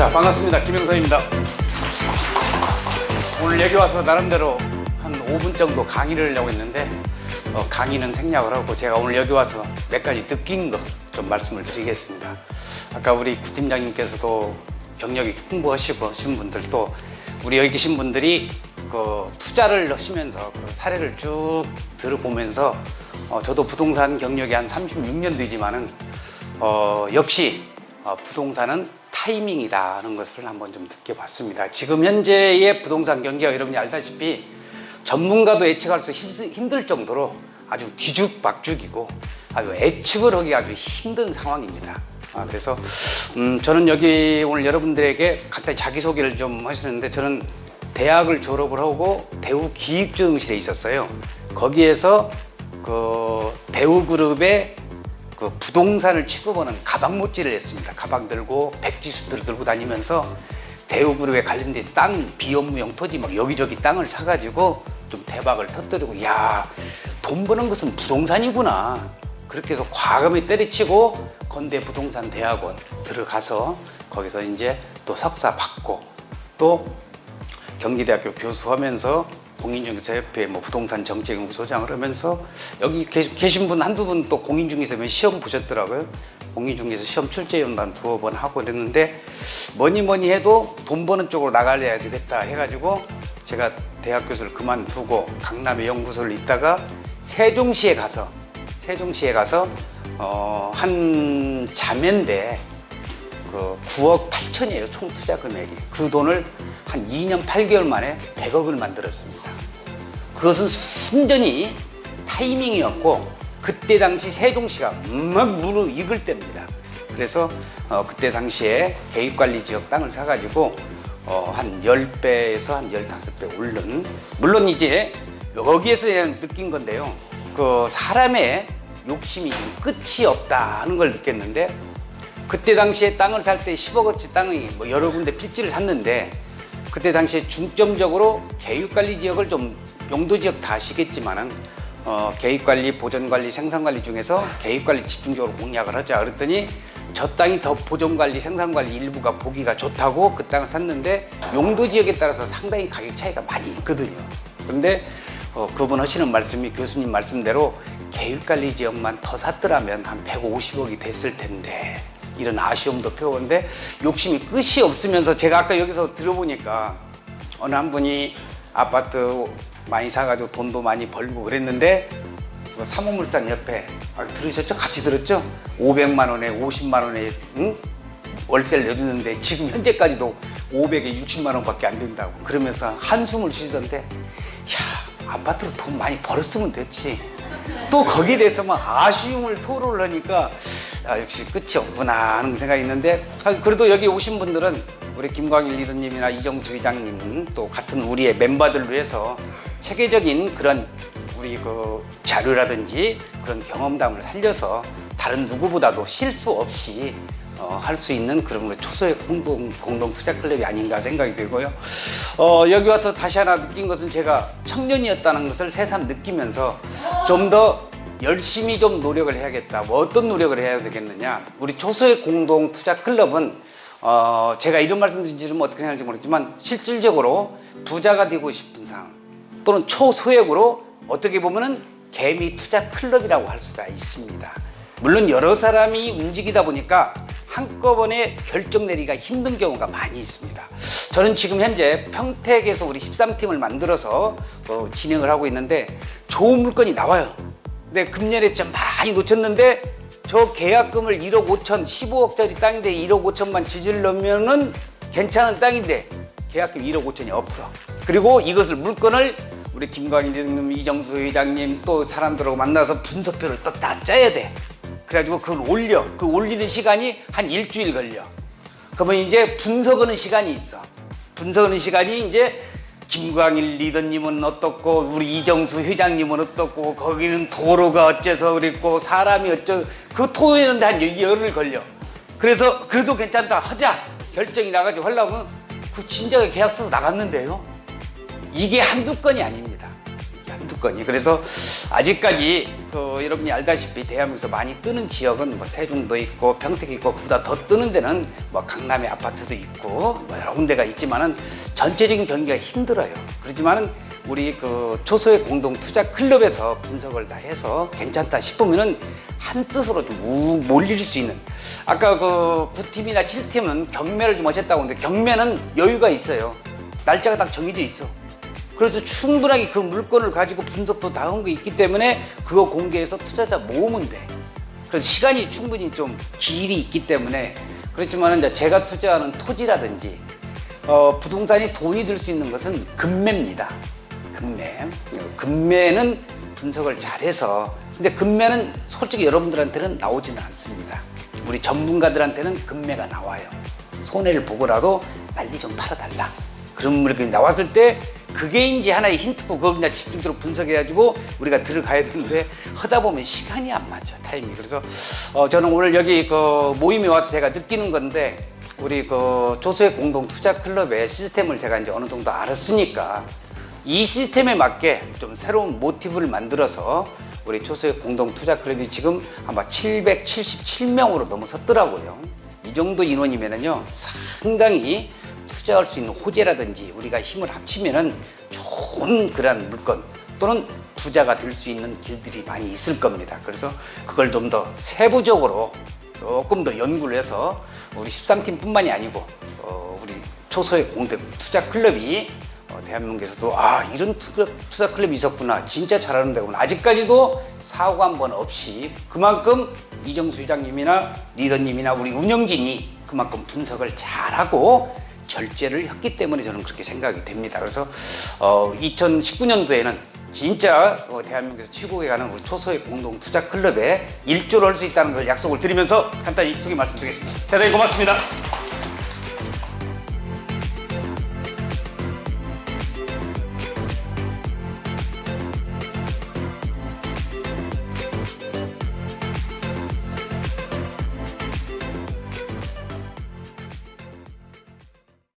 자, 반갑습니다. 김영서입니다. 오늘 여기 와서 나름대로 한 5분 정도 강의를 하려고 했는데 어, 강의는 생략을 하고 제가 오늘 여기 와서 몇 가지 느낀 거 좀 말씀을 드리겠습니다. 아까 우리 구 팀장님께서도 경력이 풍부하시고 하신 분들도 우리 여기 계신 분들이 그 투자를 하시면서 그 사례를 쭉 들어보면서 어, 저도 부동산 경력이 한 36년 되지만은 어, 역시 어, 부동산은 타이밍이다는 것을 한번 좀 느껴봤습니다. 지금 현재의 부동산 경기가 여러분이 알다시피 전문가도 예측할 수 힘- 힘들 정도로 아주 뒤죽박죽이고 아주 예측을 하기 아주 힘든 상황입니다. 아, 그래서 음, 저는 여기 오늘 여러분들에게 간단히 자기소개를 좀 하시는데 저는 대학을 졸업을 하고 대우 기획조정실에 있었어요. 거기에서 그 대우그룹의 그 부동산을 취급하는 가방 못질을 했습니다. 가방 들고 백지수들을 들고 다니면서 대우그룹에 관련된 땅 비업무용 토지 막 여기저기 땅을 사가지고 좀 대박을 터뜨리고 야 돈 버는 것은 부동산이구나 그렇게 해서 과감히 때려치고 건대 부동산 대학원 들어가서 거기서 이제 또 석사 받고 또 경기대학교 교수하면서 공인중개사협회 뭐 부동산 정책연구 소장을 하면서 여기 계- 계신 분 한두 분 또 공인중개사 면 시험 보셨더라고요. 공인중개사 시험 출제연단 두어 번 하고 그랬는데 뭐니 뭐니 해도 돈 버는 쪽으로 나가야 되겠다 해가지고 제가 대학 교수를 그만두고 강남에 연구소를 있다가 세종시에 가서 세종시에 가서 어, 한 자매인데 그 9억 8천이에요 총 투자 금액이. 그 돈을 한 2년 8개월 만에 100억을 만들었습니다. 그것은 순전히 타이밍이었고 그때 당시 세종시가 막 무르익을 때입니다. 그래서 어, 그때 당시에 개입관리 지역 땅을 사가지고 어, 한 10배에서 한 15배 오른 물론 이제 여기에서 그냥 느낀 건데요. 그 사람의 욕심이 좀 끝이 없다 하는 걸 느꼈는데 그때 당시에 땅을 살 때 10억어치 땅이 뭐 여러 군데 필지를 샀는데 그때 당시에 중점적으로 개육관리 지역을 좀 용도 지역 다 아시겠지만은 어, 개육관리, 보존관리, 생산관리 중에서 개육관리 집중적으로 공략을 하자 그랬더니 저 땅이 더 보존관리, 생산관리 일부가 보기가 좋다고 그 땅을 샀는데 용도 지역에 따라서 상당히 가격 차이가 많이 있거든요. 근데 어, 그분 하시는 말씀이 교수님 말씀대로 개육관리 지역만 더 샀더라면 한 150억이 됐을 텐데 이런 아쉬움도 표는데 욕심이 끝이 없으면서 제가 아까 여기서 들어보니까 어느 한 분이 아파트 많이 사가지고 돈도 많이 벌고 그랬는데 그 사모물산 옆에 아, 들으셨죠? 같이 들었죠? 500만 원에 50만 원에 응? 월세를 내주는데 지금 현재까지도 500에 60만 원밖에 안 된다고 그러면서 한숨을 쉬던데 야 아파트로 돈 많이 벌었으면 됐지 또 거기에 대해서만 아쉬움을 토로를 하니까 아, 역시 끝이 없구나 하는 생각이 있는데 아, 그래도 여기 오신 분들은 우리 김광일 리더님이나 이정수 회장님 또 같은 우리의 멤버들을 위해서 체계적인 그런 우리 그 자료라든지 그런 경험담을 살려서 다른 누구보다도 실수 없이 어, 할 수 있는 그런 초소의 공동, 공동 투자 클럽이 아닌가 생각이 들고요. 어, 여기 와서 다시 하나 느낀 것은 제가 청년이었다는 것을 새삼 느끼면서 좀더 열심히 좀 노력을 해야겠다. 뭐 어떤 노력을 해야 되겠느냐. 우리 초소의 공동 투자 클럽은 어, 제가 이런 말씀 드리지는 어떻게 생각할지 모르겠지만 실질적으로 부자가 되고 싶은 사람 또는 초소액으로 어떻게 보면은 개미 투자 클럽이라고 할 수가 있습니다. 물론 여러 사람이 움직이다 보니까 한꺼번에 결정 내리기가 힘든 경우가 많이 있습니다. 저는 지금 현재 평택에서 우리 13팀을 만들어서 어, 진행을 하고 있는데 좋은 물건이 나와요. 근데 금년에 좀 많이 놓쳤는데 저 계약금을 1억 5천, 15억짜리 땅인데 1억 5천만 지질려면은 괜찮은 땅인데 계약금 1억 5천이 없어. 그리고 이것을 물건을 우리 김광희 대통령, 이정수 회장님 또 사람들하고 만나서 분석표를 또 다 짜야 돼. 그래가지고 그걸 올려. 그 올리는 시간이 한 일주일 걸려. 그러면 이제 분석하는 시간이 있어. 분석하는 시간이 이제 김광일 리더님은 어떻고 우리 이정수 회장님은 어떻고 거기는 도로가 어째서 그랬고 사람이 어쩌 그 토에는 한 열흘 걸려. 그래서 그래도 괜찮다 하자 결정이 나가지고 하려면 그 진작에 계약서 나갔는데요. 이게 한두 건이 아닙니다. 물건이 그래서 아직까지 그 여러분이 알다시피 대한민국에서 많이 뜨는 지역은 뭐 세종도 있고 평택 있고 그보다 더 뜨는 데는 뭐 강남의 아파트도 있고 뭐 여러 군데가 있지만은 전체적인 경기가 힘들어요. 그렇지만은 우리 그 초소의 공동 투자 클럽에서 분석을 다 해서 괜찮다 싶으면은 한 뜻으로 좀 몰릴 수 있는 아까 그 9팀이나 7팀은 경매를 좀 하셨다고 하는데 경매는 여유가 있어요. 날짜가 딱 정해져 있어. 그래서 충분하게 그 물건을 가지고 분석도 다 한 게 있기 때문에 그거 공개해서 투자자 모으면 돼. 그래서 시간이 충분히 좀 길이 있기 때문에 그렇지만 이제 제가 투자하는 토지라든지 어, 부동산이 돈이 들 수 있는 것은 금매입니다. 금매. 금매는 분석을 잘해서 근데 금매는 솔직히 여러분들한테는 나오지는 않습니다. 우리 전문가들한테는 금매가 나와요. 손해를 보고라도 빨리 좀 팔아달라. 그런 물건이 나왔을 때 그게 이제 하나의 힌트고 그걸 그냥 집중적으로 분석해가지고 우리가 들어가야 되는데 하다 보면 시간이 안 맞아 타이밍이 그래서 어, 저는 오늘 여기 그 모임에 와서 제가 느끼는 건데 우리 그 조소의 공동 투자 클럽의 시스템을 제가 이제 어느 정도 알았으니까 이 시스템에 맞게 좀 새로운 모티브를 만들어서 우리 초소의 공동 투자 클럽이 지금 아마 777명으로 넘어섰더라고요. 이 정도 인원이면은요 상당히 투자할 수 있는 호재라든지 우리가 힘을 합치면은 좋은 그런 물건 또는 부자가 될 수 있는 길들이 많이 있을 겁니다. 그래서 그걸 좀 더 세부적으로 조금 더 연구를 해서 우리 13팀 뿐만이 아니고 어, 우리 초소의 공대 투자 클럽이 어, 대한민국에서도 아 이런 투자 클럽이 있었구나 진짜 잘하는 데구나 아직까지도 사고 한 번 없이 그만큼 이정수 회장님이나 리더님이나 우리 운영진이 그만큼 분석을 잘하고 절제를 했기 때문에 저는 그렇게 생각이 됩니다. 그래서 어, 2019년도에는 진짜 어, 대한민국에서 최고에 가는 우리 초소의 공동 투자 클럽에 일조를 할 수 있다는 걸 약속을 드리면서 간단히 소개 말씀드리겠습니다. 대단히 고맙습니다.